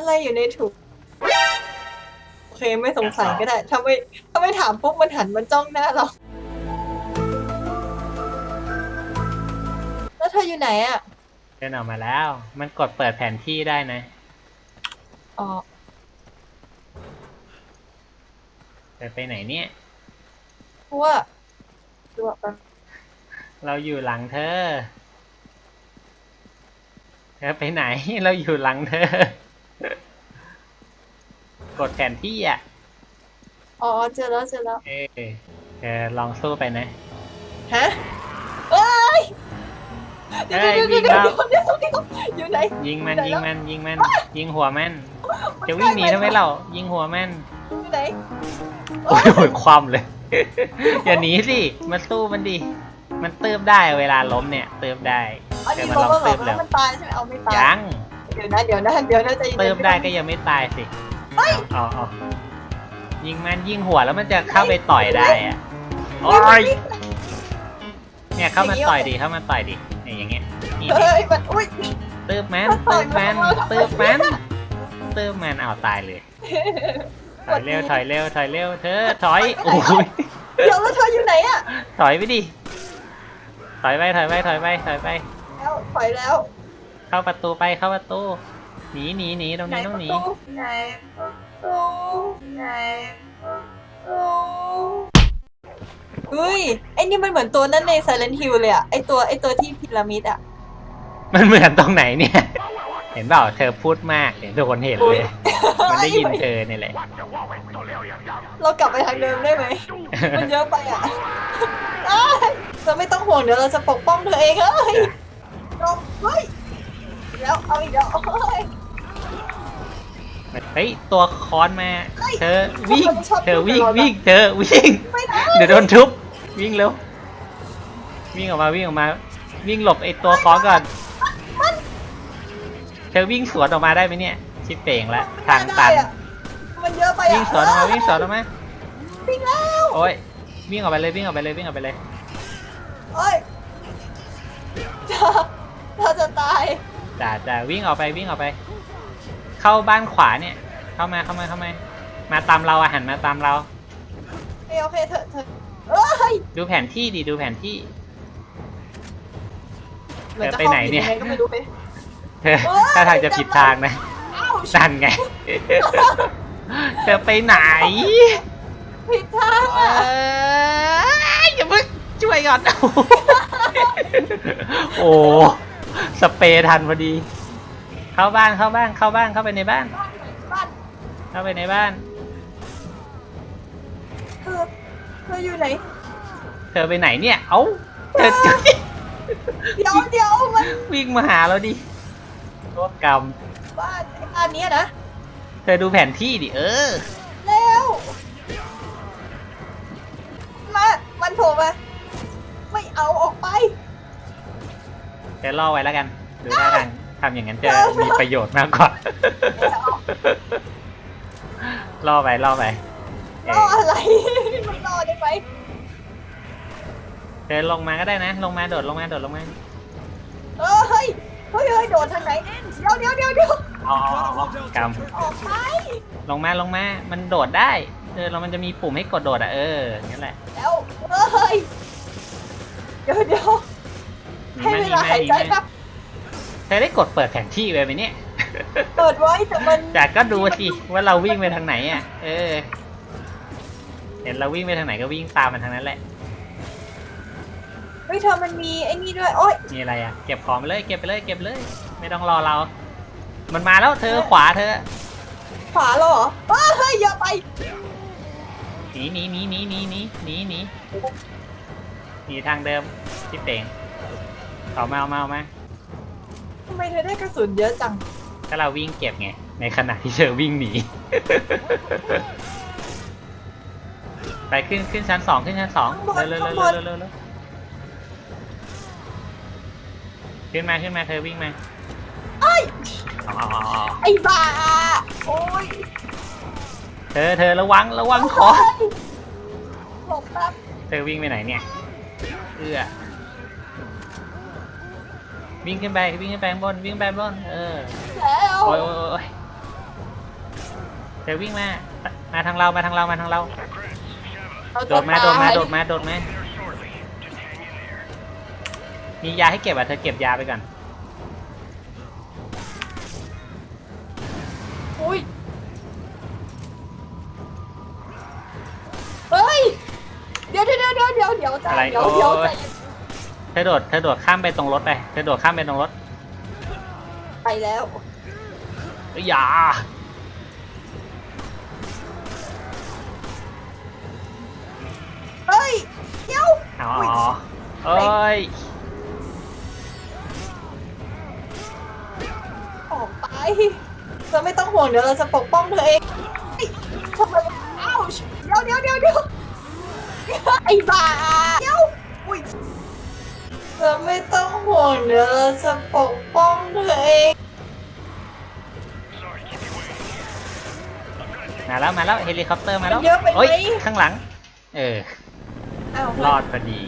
อะไรอยู่ในถุงโอเคไม่สงสัยก็ได้ถ้าไม่ถ้าไม่ถามปุ๊บมันหันมันจ้องหน้าเรา แล้วเธออยู่ไหนอะเดินออกมาแล้ว มันกดเปิดแผนที่ได้นะ อ๋อเธอไปไหนเนี่ยเพราะว่าดูแบบเราอยู่หลังเธอ เธอไปไหน เราอยู่หลังเธอ กดแผนที่อะ อ๋อเจอแล้วเจอแล้ว เออเธอลองสู้ไปนะ ฮะเอ้ยเดี๋ยวเอ้ยเดี๋ยวเดี๋ยววิ่งเดี๋ยวแล้วเดี๋ยวเดี๋ยวอยู่ไหน ยิงมันไหนยิแล้งวมันยิงมัน ยิงหัวมันจะวิ่งหนีทำไมเรายิงหัวมันอยู่ไหนโอ้ยคว่ำเลย อย่าหนีสิมาสู้มันดิมันเติบได้เวลาล้มเนี่ยเติบได้อันเดี๋ยนี้วมันล้ลมองแล้วเหรเติอบแล้วมันตายใช่ไหมเอาไม่ตายยังเดี๋ยวนะเดี๋ยวนะเดี๋ยวนะใจเย็นๆเติบได้ก็ยังไม่ตายสิ เอาเอายิงมันยิงหัวแล้วมันจะเข้าไปต่อยได้อะโอ้ยเนี่ยเข้ามาต่อยดิเข้ามาต่อยดิเนี่ยอย่างเงี้ยนี่เฮ้ยมันอุ้ยเติบแมนมันต่เติอยบแมนมันเติบแมนเติบแมนเอาตายเลย ถอยเร็วถอยเร็วถอยเร็วเธอถอยโอ้ยเดี๋ยวแล้วเธออยู่ไหนอะถอยไปดิถอยไปถอยไปถอยไปถอยไปแล้วถอยแล้ว เข้าประตูไปเข้าประตู หนีหนีหนีตรงไหนนี้ต้อปงระหนี ตูไหนประตูไหนประตูเฮ้ยไอ้นี่มันเหมือนตัวนั้นใน Silent Hill เลยอะไอตัวไอตัวที่พีระมิดอะมันเหมือนตรงไหนเนี่ย เห็นเปล่าเธอพูดมากเห็นทุกคนเห็นเลย มันได้ยินเธอนี่แหละ เรากลับไปทางเดิมได้ไหม มันเยอะไปอะอ้ายเราไม่ต้องห่วงเดี๋ยวเราจะปกป้องเธอเองเฮ้ยลงเฮ้ยแล้ว เอาอีกแล้วเฮ้ย เฮ้ยตัวค้อนมาเฮ้ยเธอวิ่งทำไมชอบเธอวิ่งตลอดวะวิ่งเธอวิ่งไม่ได้เดี๋ยวโดนทุบวิ่งเร็ววิ่งออกมาวิ่งออกมา วิ่งหลบไอตัวค้อนก่อนเธอวิ่งสวนออกมาได้ไหมเนี่ยชิดเป่งละทางตันไม่ได้อะมันเยอะไปอะวิ่งสวนออกมาวิ่งสวนออกมาวิ่งแล้วโอ้ยวิ่งออกไปเลยวิ่งออกไปเลยวิ่งออกไปเลยเฮ้ยเธอเธอจะตายจ่าจ่าวิ่งออกไปวิ่งออกไป เข้าบ้านขวาเนี่ย เข้ามาเข้ามาเข้ามา มาตามเราอาหันมาตามเรา โอเคโอเคเธอเธอเอ้ยดูแผนที่ดิดูแผนที่เหมือนจะไปเข้าไหนผิดเนี่ยยังไงก็ไม่รู้ไป เธอเอ้ย ถ้าทางจะผิดทางนะอ้าวนั่นไง เธอไปไหน ผิดทางเออะออย่าเพิ่งช่วยก่อน โอ้ สเปรย์ทันพอดี เข้าบ้านเข้าบ้านเข้าบ้านเข้าไปในบ้าน บ้านเข้าไปในบ้าน เธอเธออยู่ไหน เธอไปไหนเนี่ย เอ้าเธอเดี๋ยวเดี๋ยวมันวิ่งมาหาเราดิโทษกรรม บ้านไอ้บ้านเนี้ยนะเธอดูแผนที่ดิเออแล้วมามันโผล่มาไม่เอาออกไป เธอล่อไว้แล้วกัน ดูท่าทาง ทำอย่างนั้นจะมีประโยชน์มากกว่า ล่อไปล่อไปเอรอออะไรไม่รอได้ไหมเธอลงมาก็ได้นะ ลงมาโดดลงมาโดดลงมาเออเฮ้ยเฮ้ยเฮ้ยโดดทางไหน เดี๋ยวเดี๋ยวเดี๋ยวเดี๋ยวอ๋อกรรมออกไปลงมาลงมา มันโดดได้เออแล้วมันจะมีปุ่มให้กดโดดอะเออนั่นแหละแล้วเฮ้ย เดี๋ยวเดี๋ยวมีให้ไหมเวมีลาไหมหายมีใจไหมครับเธอได้กดเปิดแผนที่ไว้ไหมเนี่ย เปิดไว้แต่มันจากก็ดูสิว่าเราวิ่งไปทางไหนอะ เออ เห็นเราวิ่งไปทางไหนก็วิ่งตามมันทางนั้นแหละ เฮ้ยเธอมันมีไอ้นี่ด้วยโอ๊ยมีอะไรอะ เก็บของไปเลย เก็บไปเลย เก็บเลย ไม่ต้องรอเรา มันมาแล้วเธอขวาเธอ ขวาเหรอเอ้ยเฮ้ยอย่าไปหนีหนีหนีหนีหนีหนีหนีหนีหนีทางเดิมที่เป่งเอามาเอามาเอามา ทำไมเธอได้กระสุนเยอะจัง ก็เราวิ่งเก็บไง ในขณะที่เธอวิ่งหนี ไปขึ้นขึ้นชั้นสองขึ้นชั้นสองข้างบนเร็วเร็วข้างเร็บวนเร็วเร็วเร็วขึ้นมาขึ้นมาเธอวิ่งมาเอ้ยเอาเอาเอาเอาไอ้บ้าโอ๊ยเธอเธอระวังระวังขอเฮ้ยหลบแป๊บเธอวิ่งไปไหนเนี่ยเอื้อ วิ่งขึ้นไปวิ่งขึ้นไปข้างบนวิ่งไปข้างบนเออแล้วโอ้ยโอ้ยโอ้ยเธอวิ่งมา มาทางเรามาทางเรามาทางเราเราโดจะดมาโดดมาตยโดดมาโดดมามียาให้เก็บอะเธอเก็บยาไปก่อนอุ้ยเฮ้ย เดี๋ยวเดี๋ยวเดี๋ยวเดี๋ยวเดี๋ยวจ้าอะไรเดี๋ยวเดี๋ยวโอ้ยใจ เธอโดดเธอโดดข้ามไปตรงรถไปเธอโดดข้ามไปตรงรถไปแล้วเอ้ยอย่าเฮ้ยเดี๋ยว เอาอุ๊ยอ๋อเอ้ยออกไปเธอไม่ต้องห่วงเดี๋ยวเราจะปกป้องเธอเองเฮ้ยทำไมอ้าวเดี๋ยวเดี๋ยวเดี๋ยวเดี๋ยวไอ้บ้าเดี๋ยวอุ้ยเธอไม่ต้องห่วงเดี๋ยวเราจะปกป้องเธอเอง มาแล้วมาแล้วเฮลิคอปเตอร์มาแล้วมันเยอะไปไหม โอ้ยข้างหลัง เออ อ้าวรอดพอดี